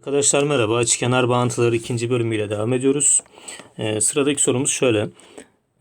Arkadaşlar merhaba. Açıkenar bağıntıları ikinci bölümüyle devam ediyoruz. Ee, sıradaki sorumuz şöyle.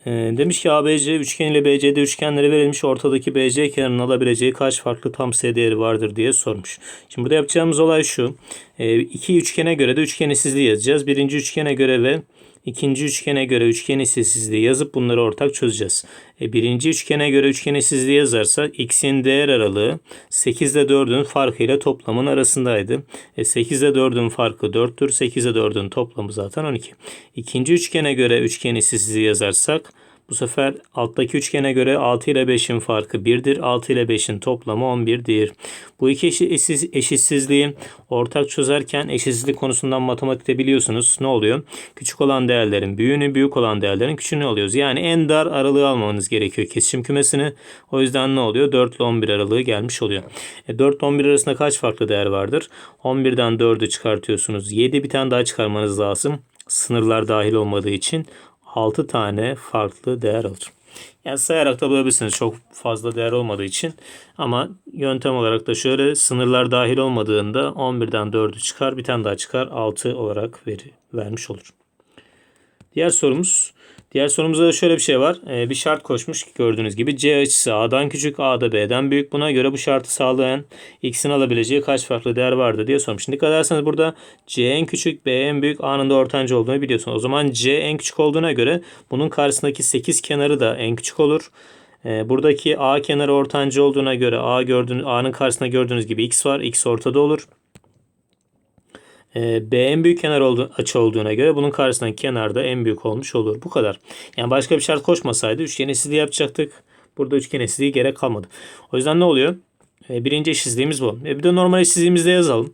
Ee, demiş ki ABC üçgen ile BCD üçgenleri verilmiş. Ortadaki BC kenarının alabileceği kaç farklı tam sayı değeri vardır diye sormuş. Şimdi burada yapacağımız olay şu. Ee, iki üçgene göre de üçgen eşsizliği yazacağız. Birinci üçgene göre ve ikinci üçgene göre üçgen eşsizliği yazıp bunları ortak çözeceğiz. E, birinci üçgene göre üçgen eşsizliği yazarsak x'in değer aralığı 8 ile 4'ün farkıyla toplamın arasındaydı. E, 8 ile 4'ün farkı 4'tür. 8 ile 4'ün toplamı zaten 12. İkinci üçgene göre üçgen eşsizliği yazarsak bu sefer alttaki üçgene göre 6 ile 5'in farkı 1'dir. 6 ile 5'in toplamı 11'dir. Bu iki eşi- eşsiz- eşitsizliği ortak çözerken eşitsizlik konusundan matematikte biliyorsunuz ne oluyor? Küçük olan değerlerin büyüğünü, büyük olan değerlerin küçüğünü alıyoruz. Yani en dar aralığı almanız gerekiyor kesişim kümesini. O yüzden ne oluyor? 4 ile 11 aralığı gelmiş oluyor. E 4 ile 11 arasında kaç farklı değer vardır? 11'den 4'ü çıkartıyorsunuz. 7 bir tane daha çıkarmanız lazım. Sınırlar dahil olmadığı için 6 tane farklı değer alır. Yani sayarak da bulabilirsiniz çok fazla değer olmadığı için. Ama yöntem olarak da şöyle sınırlar dahil olmadığında 11'den 4'ü çıkar bir tane daha çıkar 6 olarak veri vermiş olur. Diğer sorumuz Diğer sorumuzda da şöyle bir şey var. Ee, bir şart koşmuş ki gördüğünüz gibi C açısı A'dan küçük, A da B'den büyük. Buna göre bu şartı sağlayan X'in alabileceği kaç farklı değer vardı diye sormuş. Şimdi dikkat ederseniz burada C en küçük, B en büyük, A'nın da ortanca olduğunu biliyorsunuz. O zaman C en küçük olduğuna göre bunun karşısındaki 8 kenarı da en küçük olur. Ee, buradaki A kenarı ortanca olduğuna göre A gördüğünüz A'nın karşısında gördüğünüz gibi X var. X ortada olur. Ee, B en büyük kenar oldu, açı olduğuna göre bunun karşısındaki kenar da en büyük olmuş olur. Bu kadar. Yani başka bir şart koşmasaydı üçgen eşitliği yapacaktık. Burada üçgen eşitliği gerek kalmadı. O yüzden ne oluyor? Ee, birinci eşitsizliğimiz bu. E bir de normal eşitsizliğimizi de yazalım.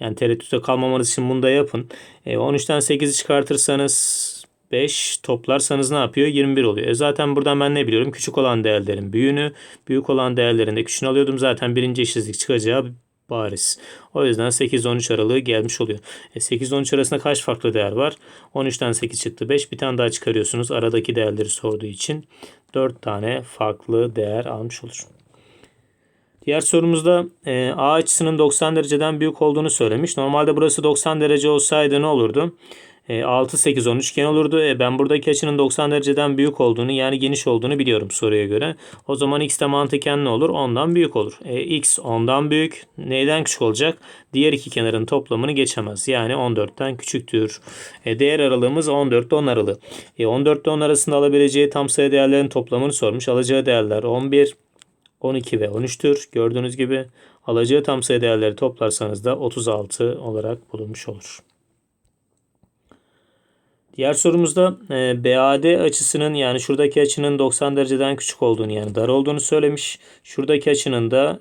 Yani tereddütte kalmamanız için bunu da yapın. E, 13'ten 8'i çıkartırsanız 5 toplarsanız ne yapıyor? 21 oluyor. E zaten buradan ben ne biliyorum? Küçük olan değerlerin büyüğünü, büyük olan değerlerin de küçüğünü alıyordum. Zaten birinci eşitsizlik çıkacağı bariz. O yüzden 8-13 aralığı gelmiş oluyor. E 8-13 arasında kaç farklı değer var? 13'ten 8 çıktı 5. Bir tane daha çıkarıyorsunuz. Aradaki değerleri sorduğu için 4 tane farklı değer almış olur. Diğer sorumuzda e, A açısının 90 dereceden büyük olduğunu söylemiş. Normalde burası 90 derece olsaydı ne olurdu? E, 6, 8, 10 üçgen olurdu. E, ben buradaki açının 90 dereceden büyük olduğunu yani geniş olduğunu biliyorum soruya göre. O zaman x de mantıken ne olur? 10'dan büyük olur. E, x 10'dan büyük. Neyden küçük olacak? Diğer iki kenarın toplamını geçemez. Yani 14'ten küçüktür. E, değer aralığımız 14 ile 10 aralığı. E, 14 ile 10 arasında alabileceği tam sayı değerlerin toplamını sormuş. Alacağı değerler 11, 12 ve 13'tür. Gördüğünüz gibi alacağı tam sayı değerleri toplarsanız da 36 olarak bulunmuş olur. Diğer sorumuzda e, BAD açısının yani şuradaki açının 90 dereceden küçük olduğunu yani dar olduğunu söylemiş. Şuradaki açının da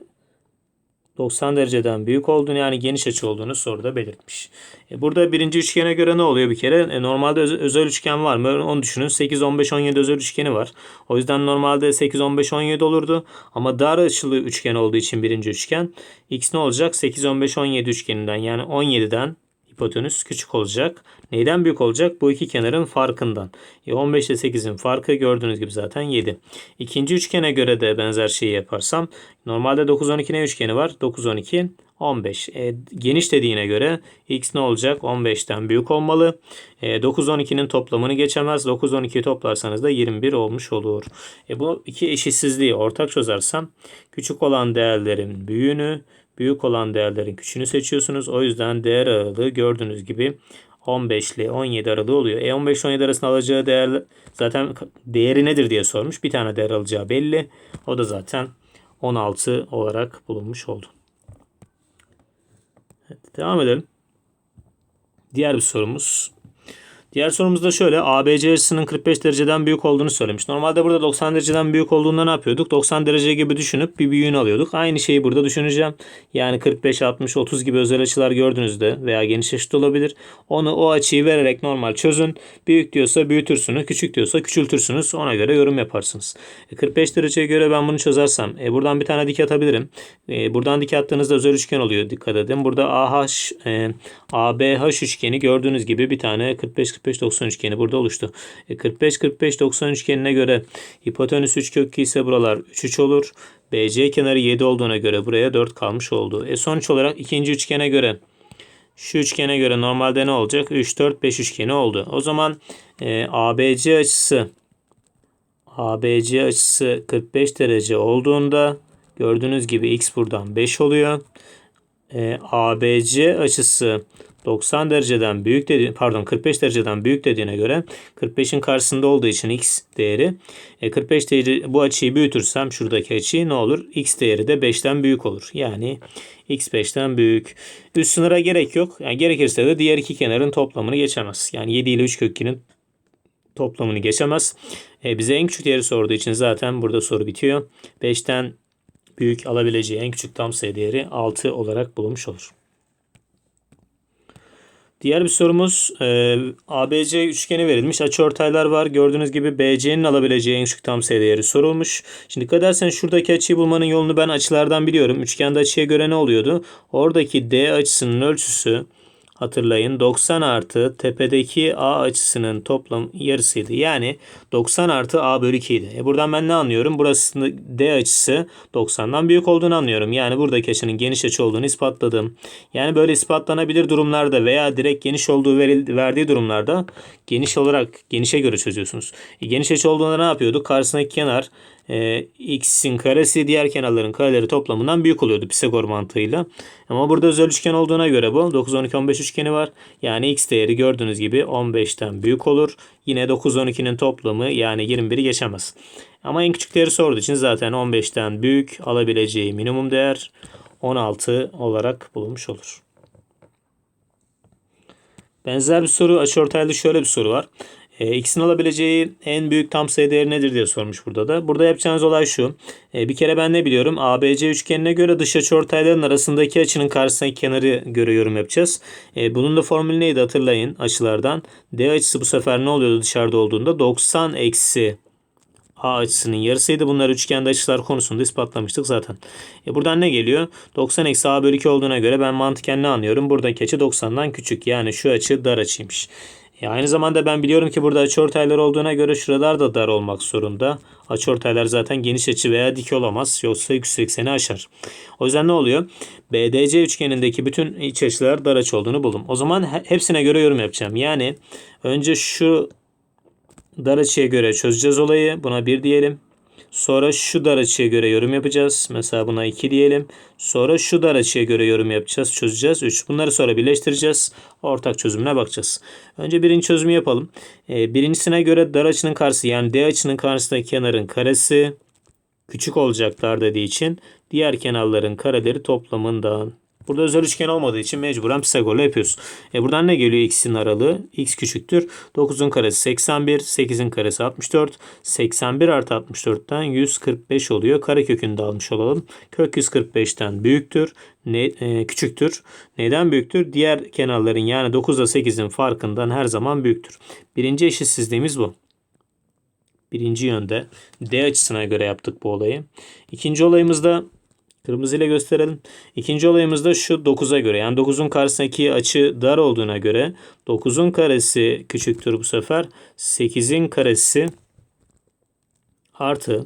90 dereceden büyük olduğunu yani geniş açı olduğunu soruda belirtmiş. E, burada birinci üçgene göre ne oluyor bir kere? E, normalde öz- özel üçgen var mı? Onu düşünün. 8, 15, 17 özel üçgeni var. O yüzden normalde 8, 15, 17 olurdu. Ama dar açılı üçgen olduğu için birinci üçgen. X ne olacak? 8, 15, 17 üçgeninden yani 17'den hipotenüs küçük olacak. Neyden büyük olacak? Bu iki kenarın farkından. E 15 ile 8'in farkı gördüğünüz gibi zaten 7. İkinci üçgene göre de benzer şeyi yaparsam normalde 9 12 ne üçgeni var? 9 12 15. E, geniş dediğine göre x ne olacak? 15'ten büyük olmalı. E, 9 12'nin toplamını geçemez. 9 12'yi toplarsanız da 21 olmuş olur. E, bu iki eşitsizliği ortak çözersem küçük olan değerlerin büyüğünü büyük olan değerlerin küçüğünü seçiyorsunuz. O yüzden değer aralığı gördüğünüz gibi 15 ile 17 aralığı oluyor. E 15 ile 17 arasında alacağı değer zaten değeri nedir diye sormuş. Bir tane değer alacağı belli. O da zaten 16 olarak bulunmuş oldu. Evet, devam edelim. Diğer bir sorumuz. Diğer sorumuz da şöyle. ABC açısının 45 dereceden büyük olduğunu söylemiş. Normalde burada 90 dereceden büyük olduğunda ne yapıyorduk? 90 derece gibi düşünüp bir büyüğünü alıyorduk. Aynı şeyi burada düşüneceğim. Yani 45, 60, 30 gibi özel açılar gördüğünüzde veya geniş açı olabilir. Onu o açıyı vererek normal çözün. Büyük diyorsa büyütürsünüz. Küçük diyorsa küçültürsünüz. Ona göre yorum yaparsınız. E, 45 dereceye göre ben bunu çözersem e, buradan bir tane dik atabilirim. E, buradan dik attığınızda özel üçgen oluyor. Dikkat edin. Burada AH, e, ABH üçgeni gördüğünüz gibi bir tane 45 45 90 üçgeni burada oluştu. E, 45 45 90 üçgenine göre hipotenüs 3 kökü ise buralar 3 3 olur. BC kenarı 7 olduğuna göre buraya 4 kalmış oldu. E sonuç olarak ikinci üçgene göre Şu üçgene göre normalde ne olacak? 3, 4, 5 üçgeni oldu. O zaman e, ABC açısı ABC açısı 45 derece olduğunda gördüğünüz gibi x buradan 5 oluyor. E, ABC açısı 90 dereceden büyük dedi pardon 45 dereceden büyük dediğine göre 45'in karşısında olduğu için x değeri e, 45 değeri bu açıyı büyütürsem şuradaki açıyı ne olur? x değeri de 5'ten büyük olur. Yani x 5'ten büyük. Üst sınıra gerek yok. Yani gerekirse de diğer iki kenarın toplamını geçemez. Yani 7 ile 3 kök 2'nin toplamını geçemez. E, bize en küçük değeri sorduğu için zaten burada soru bitiyor. 5'ten büyük alabileceği en küçük tam sayı değeri 6 olarak bulunmuş olur. Diğer bir sorumuz e, ABC üçgeni verilmiş. Açıortaylar var. Gördüğünüz gibi BC'nin alabileceği en küçük tam sayı değeri sorulmuş. Şimdi dikkat edersen şuradaki açıyı bulmanın yolunu ben açılardan biliyorum. Üçgende açıya göre ne oluyordu? Oradaki D açısının ölçüsü hatırlayın 90 artı tepedeki A açısının toplam yarısıydı. Yani 90 artı A bölü 2 idi. E buradan ben ne anlıyorum? Burası D açısı 90'dan büyük olduğunu anlıyorum. Yani buradaki açının geniş açı olduğunu ispatladım. Yani böyle ispatlanabilir durumlarda veya direkt geniş olduğu verildi, verdiği durumlarda geniş olarak genişe göre çözüyorsunuz. E, geniş açı olduğunda ne yapıyorduk? Karşısındaki kenar e, x'in karesi diğer kenarların kareleri toplamından büyük oluyordu Pisagor mantığıyla. Ama burada özel üçgen olduğuna göre bu 9 12 15 üçgeni var. Yani x değeri gördüğünüz gibi 15'ten büyük olur. Yine 9 12'nin toplamı yani 21'i geçemez. Ama en küçük değeri sorduğu için zaten 15'ten büyük alabileceği minimum değer 16 olarak bulunmuş olur. Benzer bir soru açıortaylı şöyle bir soru var. E, x'in alabileceği en büyük tam sayı değeri nedir diye sormuş burada da. Burada yapacağınız olay şu. E, bir kere ben ne biliyorum? ABC üçgenine göre dış açıortayların arasındaki açının karşısındaki kenarı göre yorum yapacağız. E, bunun da formülü neydi hatırlayın açılardan. D açısı bu sefer ne oluyordu dışarıda olduğunda? 90 eksi A açısının yarısıydı. Bunlar üçgende açılar konusunda ispatlamıştık zaten. E buradan ne geliyor? 90 eksi A bölü 2 olduğuna göre ben mantıken ne anlıyorum? Buradaki açı 90'dan küçük. Yani şu açı dar açıymış. E aynı zamanda ben biliyorum ki burada açıortaylar olduğuna göre şuralar da dar olmak zorunda. Açıortaylar zaten geniş açı veya dik olamaz. Yoksa 180'i aşar. O yüzden ne oluyor? BDC üçgenindeki bütün iç açılar dar açı olduğunu buldum. O zaman hepsine göre yorum yapacağım. Yani önce şu dar açıya göre çözeceğiz olayı. Buna 1 diyelim. Sonra şu dar açıya göre yorum yapacağız. Mesela buna 2 diyelim. Sonra şu dar açıya göre yorum yapacağız. Çözeceğiz. 3. Bunları sonra birleştireceğiz. Ortak çözümüne bakacağız. Önce birinci çözümü yapalım. Ee, birincisine göre dar açının karşısı yani D açının karşısındaki kenarın karesi küçük olacaklar dediği için diğer kenarların kareleri toplamından Burada özel üçgen olmadığı için mecburen Pisagor'la yapıyoruz. E buradan ne geliyor x'in aralığı? x küçüktür. 9'un karesi 81, 8'in karesi 64. 81 artı 64'ten 145 oluyor. Karekökünü de almış olalım. Kök 145'ten büyüktür. Ne, e, küçüktür. Neden büyüktür? Diğer kenarların yani 9 ile 8'in farkından her zaman büyüktür. Birinci eşitsizliğimiz bu. Birinci yönde D açısına göre yaptık bu olayı. İkinci olayımızda Kırmızı ile gösterelim. İkinci olayımız da şu 9'a göre. Yani 9'un karşısındaki açı dar olduğuna göre 9'un karesi küçüktür bu sefer. 8'in karesi artı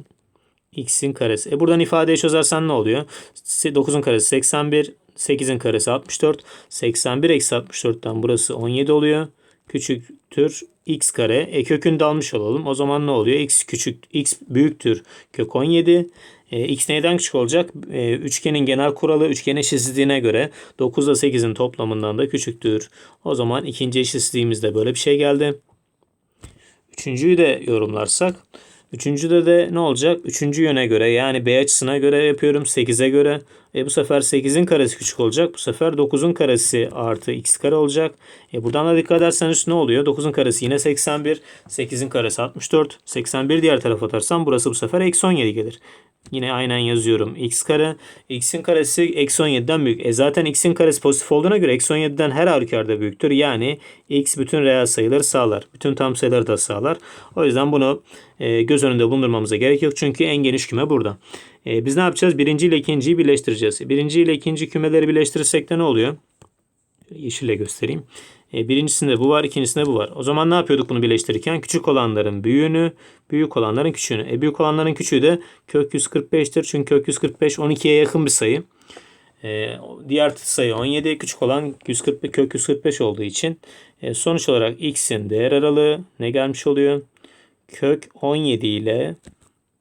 x'in karesi. E buradan ifadeyi çözersen ne oluyor? 9'un karesi 81, 8'in karesi 64. 81 eksi 64'ten burası 17 oluyor. Küçüktür x kare. E kökünü de almış olalım. O zaman ne oluyor? x küçük x büyüktür kök 17. E, x neyden küçük olacak? E, üçgenin genel kuralı üçgen eşitsizliğine göre 9 ile 8'in toplamından da küçüktür. O zaman ikinci eşitsizliğimizde böyle bir şey geldi. Üçüncüyü de yorumlarsak. Üçüncüde de ne olacak? Üçüncü yöne göre yani B açısına göre yapıyorum 8'e göre. E bu sefer 8'in karesi küçük olacak. Bu sefer 9'un karesi artı x kare olacak. E buradan da dikkat ederseniz ne oluyor? 9'un karesi yine 81. 8'in karesi 64. 81 diğer tarafa atarsam burası bu sefer eksi 17 gelir. Yine aynen yazıyorum. x kare. x'in karesi eksi 17'den büyük. E zaten x'in karesi pozitif olduğuna göre eksi 17'den her halükarda büyüktür. Yani x bütün reel sayıları sağlar. Bütün tam sayıları da sağlar. O yüzden bunu e, göz önünde bulundurmamıza gerek yok. Çünkü en geniş küme burada. E, biz ne yapacağız? Birinci ile ikinciyi birleştireceğiz. Birinci ile ikinci kümeleri birleştirirsek de ne oluyor? Yeşille göstereyim. E, birincisinde bu var, ikincisinde bu var. O zaman ne yapıyorduk bunu birleştirirken? Küçük olanların büyüğünü, büyük olanların küçüğünü. E, büyük olanların küçüğü de kök 145'tir. Çünkü kök 145 12'ye yakın bir sayı. E, diğer sayı 17 küçük olan 145 kök 145 olduğu için e, sonuç olarak x'in değer aralığı ne gelmiş oluyor? Kök 17 ile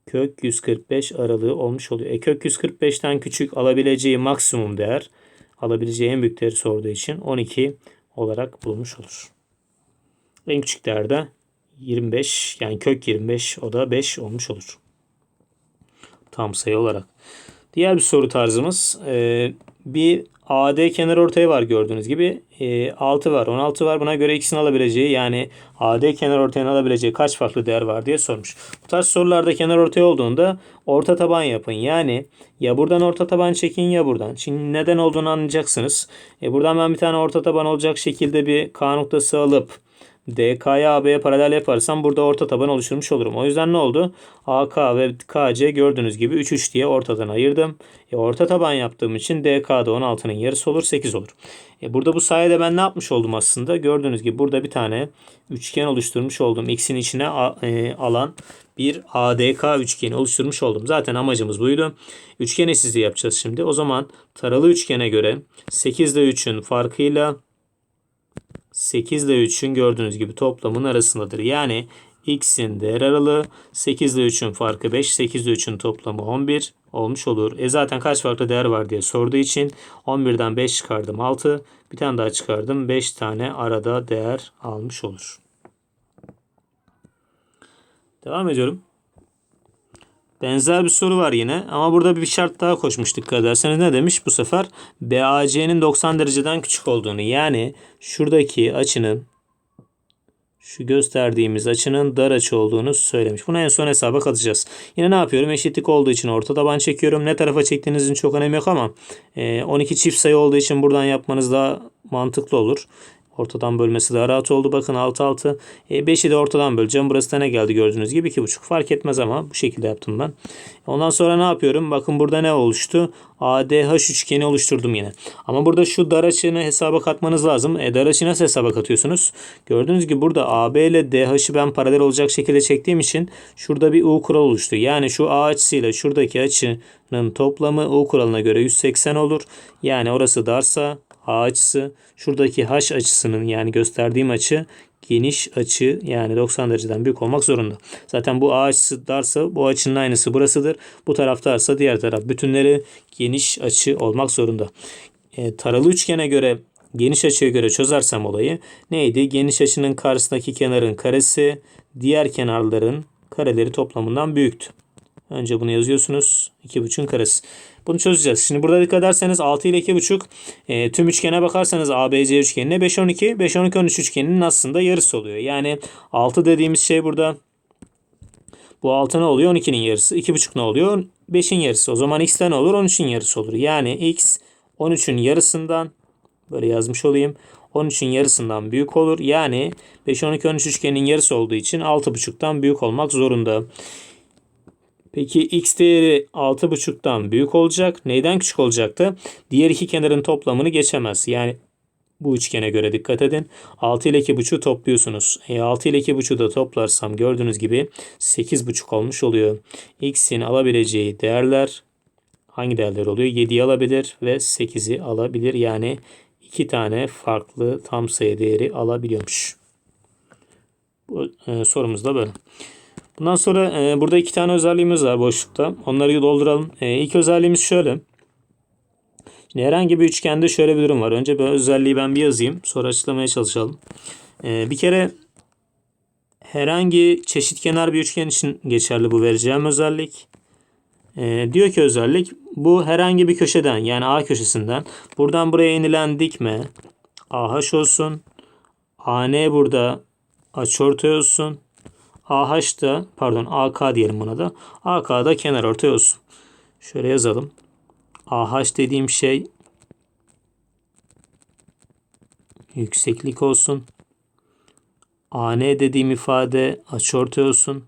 kök 145 aralığı olmuş oluyor. E, kök 145'ten küçük alabileceği maksimum değer alabileceği en büyük değeri sorduğu için 12 olarak bulunmuş olur. En küçük değer de 25 yani kök 25 o da 5 olmuş olur. Tam sayı olarak. Diğer bir soru tarzımız bir AD kenar ortaya var gördüğünüz gibi. E, 6 var 16 var buna göre ikisini alabileceği yani AD kenar ortayan alabileceği kaç farklı değer var diye sormuş. Bu tarz sorularda kenar ortaya olduğunda orta taban yapın. Yani ya buradan orta taban çekin ya buradan. Şimdi neden olduğunu anlayacaksınız. E, buradan ben bir tane orta taban olacak şekilde bir K noktası alıp DK'ya AB'ye paralel yaparsam burada orta taban oluşturmuş olurum. O yüzden ne oldu? AK ve KC gördüğünüz gibi 3 3 diye ortadan ayırdım. E, orta taban yaptığım için DK'da 16'nın yarısı olur 8 olur. E, burada bu sayede ben ne yapmış oldum aslında? Gördüğünüz gibi burada bir tane üçgen oluşturmuş oldum. X'in içine e, alan bir ADK üçgeni oluşturmuş oldum. Zaten amacımız buydu. Üçgen eşitliği yapacağız şimdi. O zaman taralı üçgene göre 8 ile 3'ün farkıyla 8 ile 3'ün gördüğünüz gibi toplamın arasındadır. Yani x'in değer aralığı 8 ile 3'ün farkı 5, 8 ile 3'ün toplamı 11 olmuş olur. E zaten kaç farklı değer var diye sorduğu için 11'den 5 çıkardım 6. Bir tane daha çıkardım. 5 tane arada değer almış olur. Devam ediyorum. Benzer bir soru var yine ama burada bir şart daha koşmuştuk dikkat ederseniz ne demiş bu sefer? BAC'nin 90 dereceden küçük olduğunu yani şuradaki açının şu gösterdiğimiz açının dar açı olduğunu söylemiş. Bunu en son hesaba katacağız. Yine ne yapıyorum? Eşitlik olduğu için orta taban çekiyorum. Ne tarafa çektiğinizin çok önemi yok ama 12 çift sayı olduğu için buradan yapmanız daha mantıklı olur. Ortadan bölmesi daha rahat oldu. Bakın 6 6. E, 5'i de ortadan böleceğim. Burası da ne geldi gördüğünüz gibi 2,5. Fark etmez ama bu şekilde yaptım ben. Ondan sonra ne yapıyorum? Bakın burada ne oluştu? ADH üçgeni oluşturdum yine. Ama burada şu dar açını hesaba katmanız lazım. E, dar açı nasıl hesaba katıyorsunuz? Gördüğünüz gibi burada AB ile DH'ı ben paralel olacak şekilde çektiğim için şurada bir U kural oluştu. Yani şu A açısıyla şuradaki açının toplamı U kuralına göre 180 olur. Yani orası darsa Açısı şuradaki H açısının yani gösterdiğim açı geniş açı yani 90 dereceden büyük olmak zorunda. Zaten bu A açısı darsa bu açının aynısı burasıdır. Bu taraf darsa diğer taraf. Bütünleri geniş açı olmak zorunda. E, taralı üçgene göre geniş açıya göre çözersem olayı neydi? Geniş açının karşısındaki kenarın karesi diğer kenarların kareleri toplamından büyüktü. Önce bunu yazıyorsunuz. 2,5'ün karesi. Bunu çözeceğiz. Şimdi burada dikkat ederseniz 6 ile 2,5 e, tüm üçgene bakarsanız ABC üçgenine 5 12 5 12 13 üçgeninin aslında yarısı oluyor. Yani 6 dediğimiz şey burada bu 6 ne oluyor? 12'nin yarısı. 2,5 ne oluyor? 5'in yarısı. O zaman x de ne olur? 13'ün yarısı olur. Yani x 13'ün yarısından böyle yazmış olayım. 13'ün yarısından büyük olur. Yani 5 12 13 üçgenin yarısı olduğu için 6,5'tan büyük olmak zorunda. Peki x değeri 6,5'tan büyük olacak. Neyden küçük olacaktı? Diğer iki kenarın toplamını geçemez. Yani bu üçgene göre dikkat edin. 6 ile 2,5'u topluyorsunuz. E 6 ile 2,5'u da toplarsam gördüğünüz gibi 8,5 olmuş oluyor. X'in alabileceği değerler hangi değerler oluyor? 7'yi alabilir ve 8'i alabilir. Yani iki tane farklı tam sayı değeri alabiliyormuş. Bu e, sorumuz da böyle. Bundan sonra e, burada iki tane özelliğimiz var boşlukta. Onları dolduralım. E, ilk özelliğimiz şöyle. Şimdi herhangi bir üçgende şöyle bir durum var. Önce bu özelliği ben bir yazayım. Sonra açıklamaya çalışalım. E, bir kere herhangi çeşit kenar bir üçgen için geçerli bu vereceğim özellik. E, diyor ki özellik bu herhangi bir köşeden yani A köşesinden buradan buraya inilen dikme AH olsun. AN burada açıortay olsun. AH da pardon AK diyelim buna da. AK da kenar ortay olsun. Şöyle yazalım. AH dediğim şey yükseklik olsun. AN dediğim ifade açıortay olsun.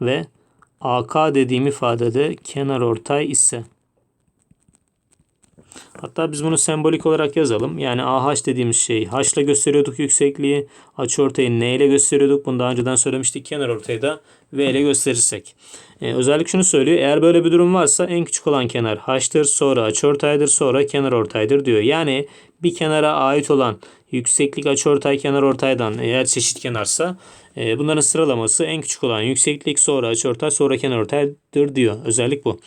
Ve AK dediğim ifade de kenar ortay ise Hatta biz bunu sembolik olarak yazalım. Yani AH dediğimiz şey H ile gösteriyorduk yüksekliği. Açıortayı N ile gösteriyorduk. Bunu daha önceden söylemiştik. Kenar ortayı da V ile gösterirsek. Ee, özellik şunu söylüyor. Eğer böyle bir durum varsa en küçük olan kenar H'tır. Sonra açıortaydır. Sonra kenar ortaydır diyor. Yani bir kenara ait olan yükseklik açıortay kenar ortaydan eğer çeşit kenarsa e, bunların sıralaması en küçük olan yükseklik sonra açıortay sonra kenar ortaydır diyor. Özellik bu.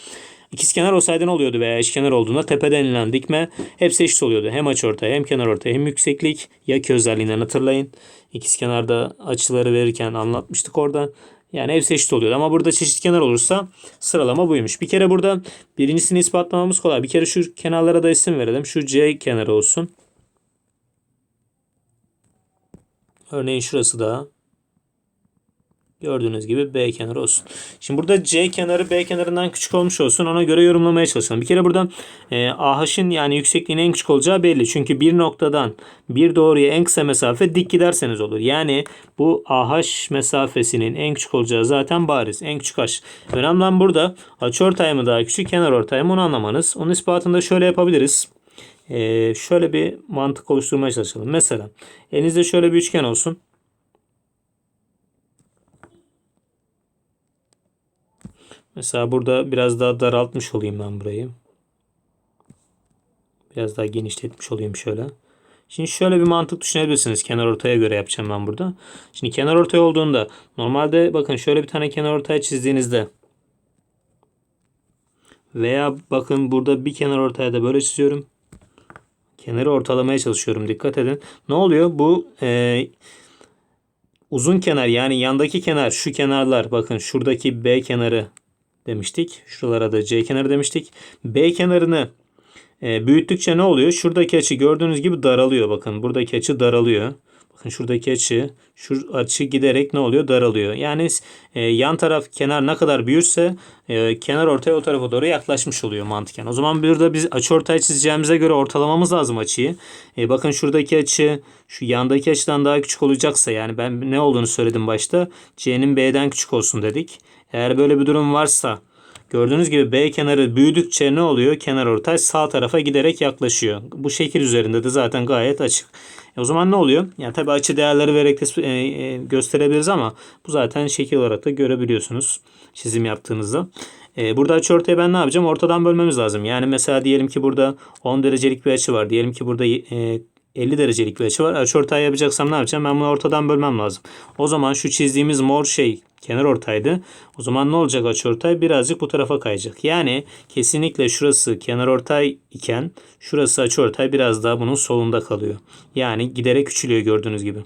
İkizkenar olsaydı ne oluyordu veya eşkenar olduğunda tepeden inilen dikme hepsi eşit oluyordu. Hem açıortay hem kenar ortay hem yükseklik. Yaki özelliğinden hatırlayın. İkizkenarda açıları verirken anlatmıştık orada. Yani hepsi eşit oluyordu. Ama burada çeşit kenar olursa sıralama buymuş. Bir kere burada birincisini ispatlamamız kolay. Bir kere şu kenarlara da isim verelim. Şu C kenarı olsun. Örneğin şurası da Gördüğünüz gibi B kenarı olsun. Şimdi burada C kenarı B kenarından küçük olmuş olsun. Ona göre yorumlamaya çalışalım. Bir kere burada e, AH'ın yani yüksekliğinin en küçük olacağı belli. Çünkü bir noktadan bir doğruya en kısa mesafe dik giderseniz olur. Yani bu AH mesafesinin en küçük olacağı zaten bariz. En küçük H. Önemli olan burada açıortay mı daha küçük kenar ortay mı onu anlamanız. Onun ispatını da şöyle yapabiliriz. Ee, şöyle bir mantık oluşturmaya çalışalım. Mesela elinizde şöyle bir üçgen olsun. Mesela burada biraz daha daraltmış olayım ben burayı. Biraz daha genişletmiş olayım şöyle. Şimdi şöyle bir mantık düşünebilirsiniz. Kenar ortaya göre yapacağım ben burada. Şimdi kenar ortaya olduğunda normalde bakın şöyle bir tane kenar ortaya çizdiğinizde veya bakın burada bir kenar ortaya da böyle çiziyorum. Kenarı ortalamaya çalışıyorum. Dikkat edin. Ne oluyor? Bu e, uzun kenar yani yandaki kenar şu kenarlar bakın şuradaki B kenarı demiştik. Şuralara da C kenarı demiştik. B kenarını e, büyüttükçe ne oluyor? Şuradaki açı gördüğünüz gibi daralıyor. Bakın buradaki açı daralıyor. Bakın şuradaki açı, şu açı giderek ne oluyor? Daralıyor. Yani e, yan taraf kenar ne kadar büyürse e, kenar ortaya o tarafa doğru yaklaşmış oluyor mantıken. O zaman burada biz açı ortaya çizeceğimize göre ortalamamız lazım açıyı. E, bakın şuradaki açı şu yandaki açıdan daha küçük olacaksa yani ben ne olduğunu söyledim başta. C'nin B'den küçük olsun dedik. Eğer böyle bir durum varsa Gördüğünüz gibi B kenarı büyüdükçe ne oluyor? Kenar ortay sağ tarafa giderek yaklaşıyor. Bu şekil üzerinde de zaten gayet açık. E o zaman ne oluyor? Yani tabi açı değerleri vererek de e, gösterebiliriz ama bu zaten şekil olarak da görebiliyorsunuz çizim yaptığınızda. E, burada açı ortaya ben ne yapacağım? Ortadan bölmemiz lazım. Yani mesela diyelim ki burada 10 derecelik bir açı var. Diyelim ki burada e, 50 derecelik bir açı var. Açıortay yapacaksam ne yapacağım? Ben bunu ortadan bölmem lazım. O zaman şu çizdiğimiz mor şey kenar ortaydı. O zaman ne olacak açıortay? Birazcık bu tarafa kayacak. Yani kesinlikle şurası kenar ortay iken şurası açıortay biraz daha bunun solunda kalıyor. Yani giderek küçülüyor gördüğünüz gibi.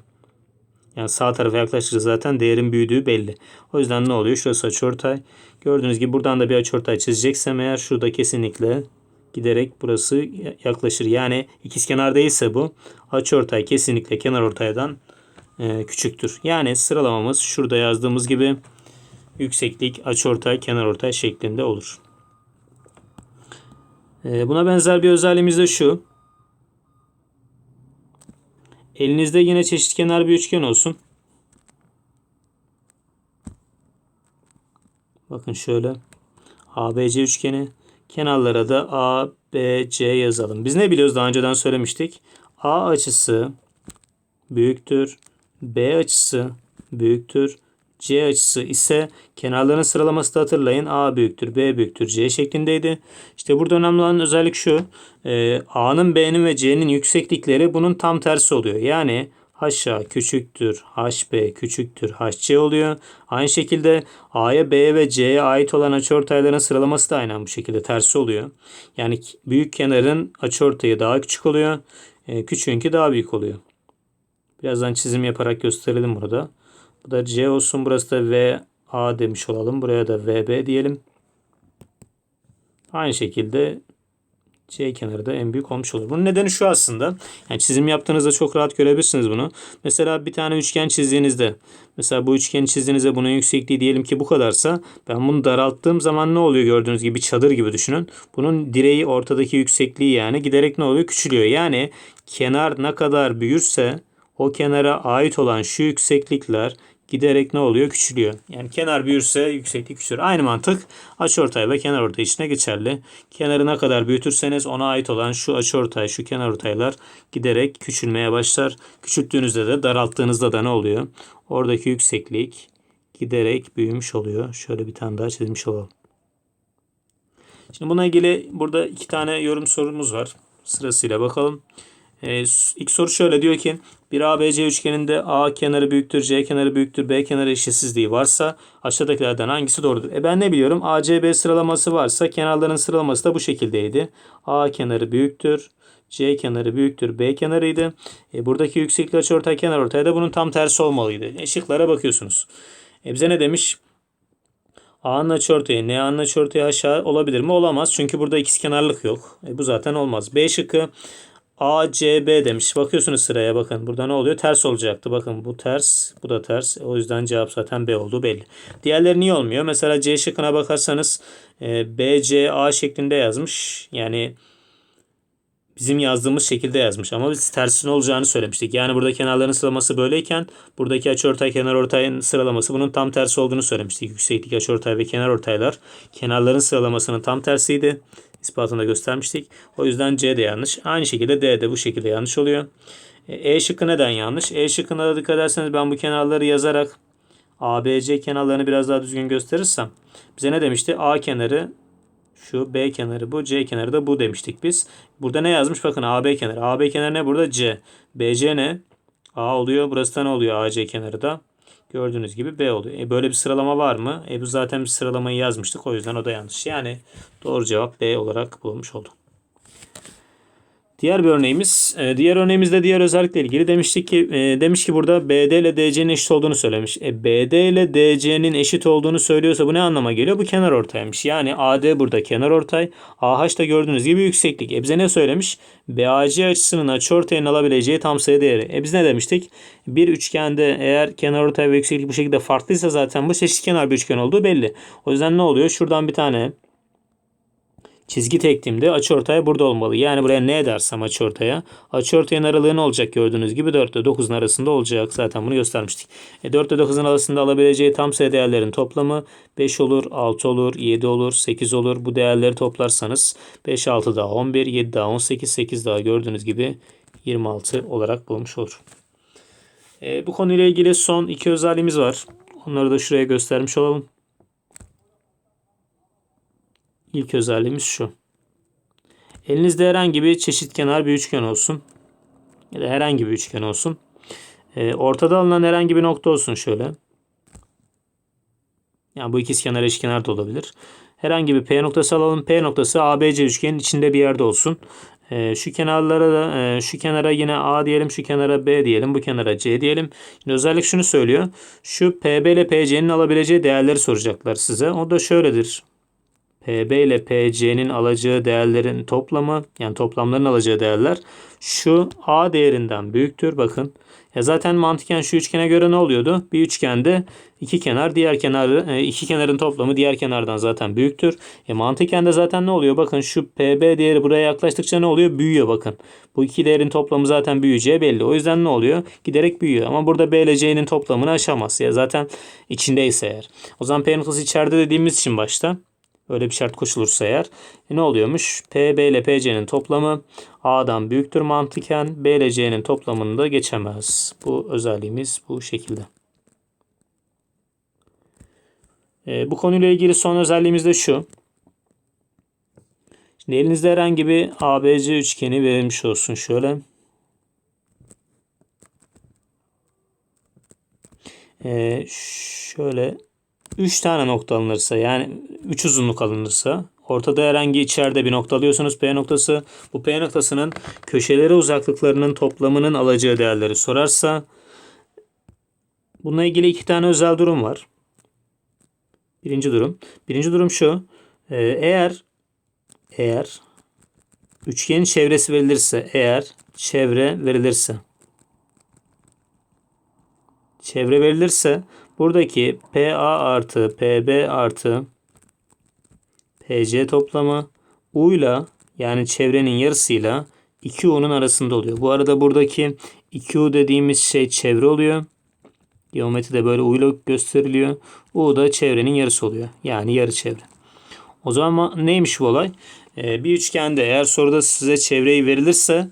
Yani sağ tarafa yaklaştıkça zaten değerin büyüdüğü belli. O yüzden ne oluyor? Şurası açıortay. Gördüğünüz gibi buradan da bir açıortay çizeceksem eğer şurada kesinlikle giderek burası yaklaşır. Yani ikizkenar değilse bu açıortay kesinlikle kenar ortaydan e, küçüktür. Yani sıralamamız şurada yazdığımız gibi yükseklik açıortay kenar ortay şeklinde olur. E, buna benzer bir özelliğimiz de şu. Elinizde yine çeşitkenar bir üçgen olsun. Bakın şöyle. ABC üçgeni. Kenarlara da A, B, C yazalım. Biz ne biliyoruz daha önceden söylemiştik. A açısı büyüktür. B açısı büyüktür. C açısı ise kenarların sıralaması da hatırlayın. A büyüktür, B büyüktür, C şeklindeydi. İşte burada önemli olan özellik şu. E, A'nın, B'nin ve C'nin yükseklikleri bunun tam tersi oluyor. Yani HA küçüktür, HB küçüktür, HC oluyor. Aynı şekilde A'ya, B'ye ve C'ye ait olan açıortayların sıralaması da aynen bu şekilde tersi oluyor. Yani büyük kenarın açıortayı daha küçük oluyor. E, küçüğünki daha büyük oluyor. Birazdan çizim yaparak gösterelim burada. Bu da C olsun. Burası da V A demiş olalım. Buraya da VB diyelim. Aynı şekilde C kenarı da en büyük olmuş olur. Bunun nedeni şu aslında. Yani çizim yaptığınızda çok rahat görebilirsiniz bunu. Mesela bir tane üçgen çizdiğinizde mesela bu üçgeni çizdiğinizde bunun yüksekliği diyelim ki bu kadarsa ben bunu daralttığım zaman ne oluyor gördüğünüz gibi çadır gibi düşünün. Bunun direği ortadaki yüksekliği yani giderek ne oluyor? Küçülüyor. Yani kenar ne kadar büyürse o kenara ait olan şu yükseklikler giderek ne oluyor? Küçülüyor. Yani kenar büyürse yükseklik küçülür. Aynı mantık açıortay ve kenarortay içine geçerli. Kenarı ne kadar büyütürseniz ona ait olan şu açıortay, şu kenarortaylar giderek küçülmeye başlar. Küçülttüğünüzde de daralttığınızda da ne oluyor? Oradaki yükseklik giderek büyümüş oluyor. Şöyle bir tane daha çizmiş olalım. Şimdi buna ilgili burada iki tane yorum sorumuz var. Sırasıyla bakalım. Ee, ilk soru şöyle diyor ki bir ABC üçgeninde A kenarı büyüktür, C kenarı büyüktür, B kenarı eşitsizliği varsa aşağıdakilerden hangisi doğrudur? E ben ne biliyorum? ACB sıralaması varsa kenarların sıralaması da bu şekildeydi. A kenarı büyüktür, C kenarı büyüktür, B kenarıydı. E buradaki yükseklik açıortay kenar ortaya da bunun tam tersi olmalıydı. E şıklara bakıyorsunuz. E bize ne demiş? A'nın açıortayı ne A'nın açıortayı aşağı olabilir mi? Olamaz. Çünkü burada ikizkenarlık yok. E bu zaten olmaz. B şıkkı A, C, B demiş. Bakıyorsunuz sıraya bakın. Burada ne oluyor? Ters olacaktı. Bakın bu ters, bu da ters. O yüzden cevap zaten B olduğu belli. Diğerleri niye olmuyor? Mesela C şıkkına bakarsanız e, B, C, A şeklinde yazmış. Yani bizim yazdığımız şekilde yazmış ama biz tersine olacağını söylemiştik. Yani burada kenarların sıralaması böyleyken buradaki açıortay kenar ortayın sıralaması bunun tam tersi olduğunu söylemiştik. Yükseklik açıortay ve kenar ortaylar kenarların sıralamasının tam tersiydi. İspatını da göstermiştik. O yüzden C de yanlış. Aynı şekilde D de bu şekilde yanlış oluyor. E şıkkı neden yanlış? E şıkkına da dikkat ederseniz ben bu kenarları yazarak ABC kenarlarını biraz daha düzgün gösterirsem bize ne demişti? A kenarı şu B kenarı bu, C kenarı da bu demiştik biz. Burada ne yazmış? Bakın AB kenarı. AB kenarı ne burada? C. BC ne? A oluyor. Burası da ne oluyor? AC kenarı da. Gördüğünüz gibi B oluyor. E böyle bir sıralama var mı? E bu zaten bir sıralamayı yazmıştık. O yüzden o da yanlış. Yani doğru cevap B olarak bulunmuş oldu. Diğer bir örneğimiz, e, diğer örneğimizde diğer özellikle ilgili demiştik ki e, demiş ki burada BD ile DC'nin eşit olduğunu söylemiş. E, BD ile DC'nin eşit olduğunu söylüyorsa bu ne anlama geliyor? Bu kenar ortaymış. Yani AD burada kenar ortay. AH da gördüğünüz gibi yükseklik. E bize ne söylemiş? BAC açısının açıortayın alabileceği tam sayı değeri. E biz ne demiştik? Bir üçgende eğer kenar ortay ve yükseklik bu şekilde farklıysa zaten bu eşitkenar bir üçgen olduğu belli. O yüzden ne oluyor? Şuradan bir tane çizgi tektiğimde açıortay burada olmalı. Yani buraya ne edersem açıortaya. Açıortayın aralığı ne olacak gördüğünüz gibi 4 ile 9'un arasında olacak. Zaten bunu göstermiştik. E 4 ile 9'un arasında alabileceği tam sayı değerlerin toplamı 5 olur, 6 olur, 7 olur, 8 olur. Bu değerleri toplarsanız 5, 6 daha 11, 7 daha 18, 8 daha gördüğünüz gibi 26 olarak bulmuş olur. E, bu konuyla ilgili son iki özelliğimiz var. Onları da şuraya göstermiş olalım. İlk özelliğimiz şu. Elinizde herhangi bir çeşit kenar bir üçgen olsun. Ya da herhangi bir üçgen olsun. E, ortada alınan herhangi bir nokta olsun şöyle. Yani bu ikizkenar eşkenar da olabilir. Herhangi bir P noktası alalım. P noktası ABC üçgenin içinde bir yerde olsun. E, şu kenarlara da e, şu kenara yine A diyelim, şu kenara B diyelim, bu kenara C diyelim. Şimdi özellik şunu söylüyor. Şu PB ile PC'nin alabileceği değerleri soracaklar size. O da şöyledir. PB ile PC'nin alacağı değerlerin toplamı yani toplamların alacağı değerler şu A değerinden büyüktür. Bakın ya zaten mantıken şu üçgene göre ne oluyordu? Bir üçgende iki kenar diğer kenarı e, iki kenarın toplamı diğer kenardan zaten büyüktür. E mantıken de zaten ne oluyor? Bakın şu PB değeri buraya yaklaştıkça ne oluyor? Büyüyor bakın. Bu iki değerin toplamı zaten büyüyeceği belli. O yüzden ne oluyor? Giderek büyüyor. Ama burada B ile C'nin toplamını aşamaz. Ya zaten içindeyse eğer. O zaman P noktası içeride dediğimiz için başta Öyle bir şart koşulursa eğer e ne oluyormuş? PB ile PC'nin toplamı A'dan büyüktür mantıken B ile C'nin toplamını da geçemez. Bu özelliğimiz bu şekilde. E, bu konuyla ilgili son özelliğimiz de şu. Şimdi elinizde herhangi bir ABC üçgeni verilmiş olsun şöyle. E, şöyle 3 tane nokta alınırsa yani 3 uzunluk alınırsa ortada herhangi içeride bir nokta alıyorsunuz P noktası. Bu P noktasının köşelere uzaklıklarının toplamının alacağı değerleri sorarsa bununla ilgili iki tane özel durum var. Birinci durum. Birinci durum şu. Ee, eğer eğer üçgenin çevresi verilirse eğer çevre verilirse çevre verilirse buradaki PA artı PB artı PC toplamı U ile yani çevrenin yarısıyla 2U'nun arasında oluyor. Bu arada buradaki 2U dediğimiz şey çevre oluyor. Geometride böyle U ile gösteriliyor. U da çevrenin yarısı oluyor. Yani yarı çevre. O zaman ma- neymiş bu olay? Ee, bir üçgende eğer soruda size çevreyi verilirse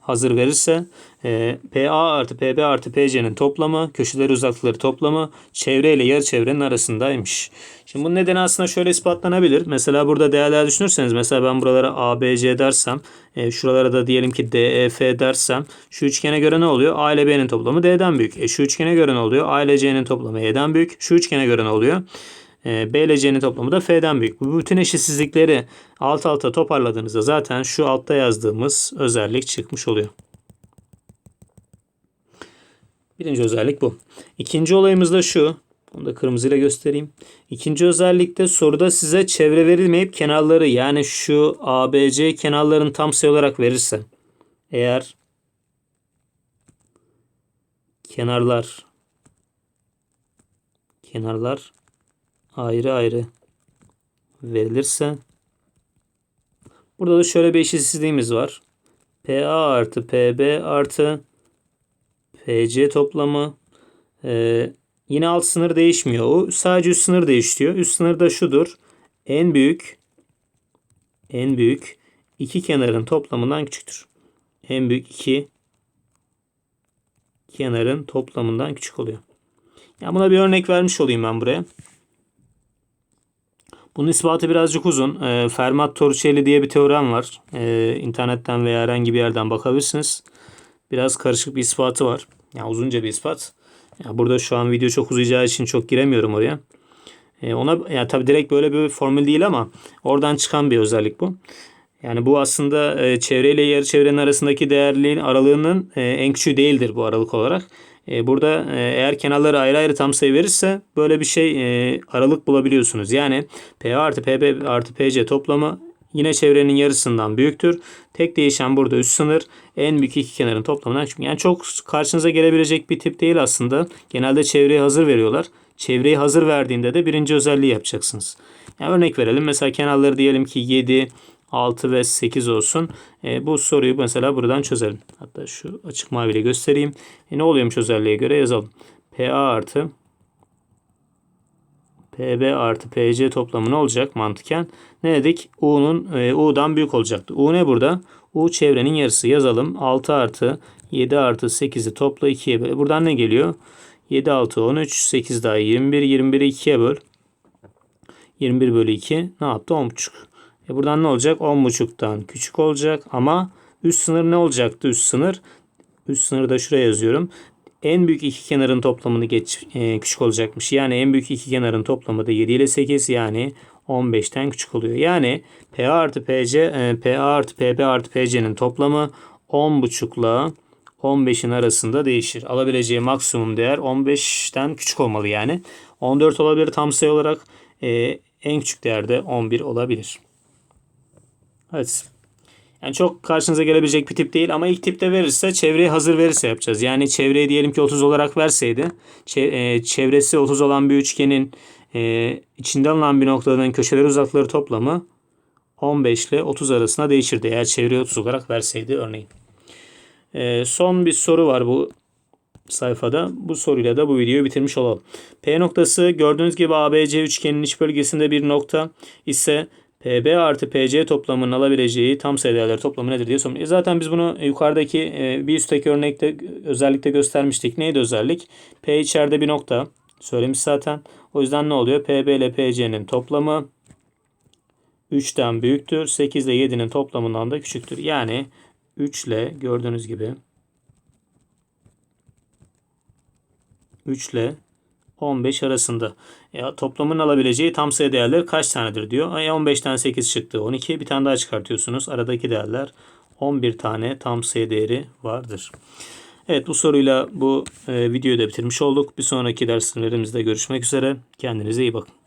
hazır verirse e, PA artı PB artı PC'nin toplamı, köşeleri uzaklıkları toplamı çevre ile yarı çevrenin arasındaymış. Şimdi bunun nedeni aslında şöyle ispatlanabilir. Mesela burada değerler düşünürseniz mesela ben buralara ABC dersem e, şuralara da diyelim ki DEF dersem şu üçgene göre ne oluyor? A ile B'nin toplamı D'den büyük. E, şu üçgene göre ne oluyor? A ile C'nin toplamı E'den büyük. Şu üçgene göre ne oluyor? E, B ile C'nin toplamı da F'den büyük. Bu bütün eşitsizlikleri alt alta toparladığınızda zaten şu altta yazdığımız özellik çıkmış oluyor. Birinci özellik bu. İkinci olayımız da şu. Bunu da kırmızıyla göstereyim. İkinci özellikte soruda size çevre verilmeyip kenarları yani şu ABC kenarların tam sayı olarak verirse eğer kenarlar kenarlar ayrı ayrı verilirse burada da şöyle bir eşitsizliğimiz var. PA artı PB artı PC toplamı ee, yine alt sınır değişmiyor. O sadece üst sınır değişiyor. Üst sınır da şudur. En büyük en büyük iki kenarın toplamından küçüktür. En büyük iki kenarın toplamından küçük oluyor. Ya buna bir örnek vermiş olayım ben buraya. Bunun ispatı birazcık uzun. E, Fermat-Torricelli diye bir teorem var. E, internetten veya herhangi bir yerden bakabilirsiniz. Biraz karışık bir ispatı var. Yani uzunca bir ispat. Ya burada şu an video çok uzayacağı için çok giremiyorum oraya. E, ona yani tabii direkt böyle bir formül değil ama oradan çıkan bir özellik bu. Yani bu aslında e, çevre ile yarı çevrenin arasındaki değerliğin aralığının e, en küçüğü değildir bu aralık olarak. E, burada e, eğer kenarları ayrı ayrı tam sayı verirse böyle bir şey e, aralık bulabiliyorsunuz. Yani P artı PB artı PC toplamı yine çevrenin yarısından büyüktür. Tek değişen burada üst sınır en büyük iki kenarın toplamından küçük. Yani çok karşınıza gelebilecek bir tip değil aslında. Genelde çevreyi hazır veriyorlar. Çevreyi hazır verdiğinde de birinci özelliği yapacaksınız. Yani örnek verelim. Mesela kenarları diyelim ki 7, 6 ve 8 olsun. E, bu soruyu mesela buradan çözelim. Hatta şu açık maviyle göstereyim. E, ne oluyormuş özelliğe göre yazalım. PA artı PB artı PC toplamı ne olacak mantıken? Ne dedik? U'nun e, U'dan büyük olacaktı. U ne burada? U çevrenin yarısı yazalım. 6 artı 7 artı 8'i topla 2'ye böl. Buradan ne geliyor? 7 6 13 8 daha 21 21'i 2'ye böl. 21 bölü 2 ne yaptı? 10,5. E buradan ne olacak? 10,5'tan küçük olacak ama üst sınır ne olacaktı? Üst sınır üst sınırı da şuraya yazıyorum. En büyük iki kenarın toplamını geç e, küçük olacakmış. Yani en büyük iki kenarın toplamı da 7 ile 8 yani 15'ten küçük oluyor. Yani PA artı PC, e, PA artı PB artı PC'nin toplamı 10,5 ile 15'in arasında değişir. Alabileceği maksimum değer 15'ten küçük olmalı yani. 14 olabilir tam sayı olarak. E, en küçük değer de 11 olabilir. Evet. Yani çok karşınıza gelebilecek bir tip değil ama ilk tipte verirse çevreyi hazır verirse yapacağız. Yani çevreyi diyelim ki 30 olarak verseydi e, çevresi 30 olan bir üçgenin e, içinde alınan bir noktadan köşeleri uzaklıkları toplamı 15 ile 30 arasında değişirdi. Eğer çevreyi 30 olarak verseydi örneğin. E, son bir soru var bu sayfada. Bu soruyla da bu videoyu bitirmiş olalım. P noktası gördüğünüz gibi ABC üçgenin iç bölgesinde bir nokta ise PB artı PC toplamının alabileceği tam sayı değerleri toplamı nedir diye soruyor. E zaten biz bunu yukarıdaki e, bir üstteki örnekte özellikle göstermiştik. Neydi özellik? P içeride bir nokta. Söylemiş zaten. O yüzden ne oluyor? PB ile PC'nin toplamı 3'ten büyüktür. 8 ile 7'nin toplamından da küçüktür. Yani 3 ile gördüğünüz gibi 3 ile 15 arasında. Ya toplamın alabileceği tam sayı değerleri kaç tanedir diyor. E 15'ten 8 çıktı 12. Bir tane daha çıkartıyorsunuz. Aradaki değerler 11 tane tam sayı değeri vardır. Evet bu soruyla bu e, videoyu da bitirmiş olduk. Bir sonraki derslerimizde görüşmek üzere. Kendinize iyi bakın.